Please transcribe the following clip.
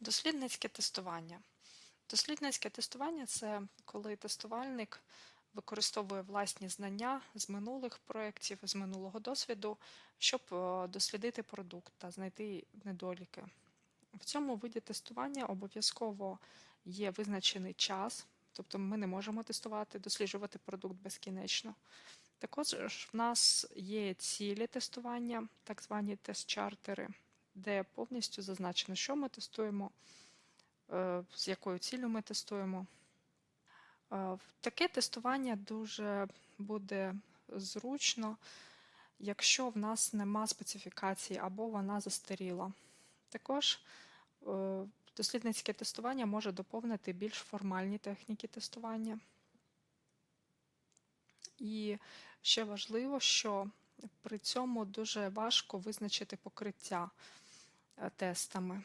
Дослідницьке тестування. Дослідницьке тестування це коли тестувальник використовує власні знання з минулих проєктів, з минулого досвіду, щоб е, дослідити продукт та знайти недоліки. В цьому виді тестування обов'язково є визначений час, тобто ми не можемо тестувати, досліджувати продукт безкінечно. Також в нас є цілі тестування, так звані тест-чартери, де повністю зазначено, що ми тестуємо, е, з якою ціллю ми тестуємо. Е, Таке тестування дуже буде зручно, якщо в нас нема специфікації або вона застаріла. Також е, дослідницьке тестування може доповнити більш формальні техніки тестування. І ще важливо, що при цьому дуже важко визначити покриття тестами.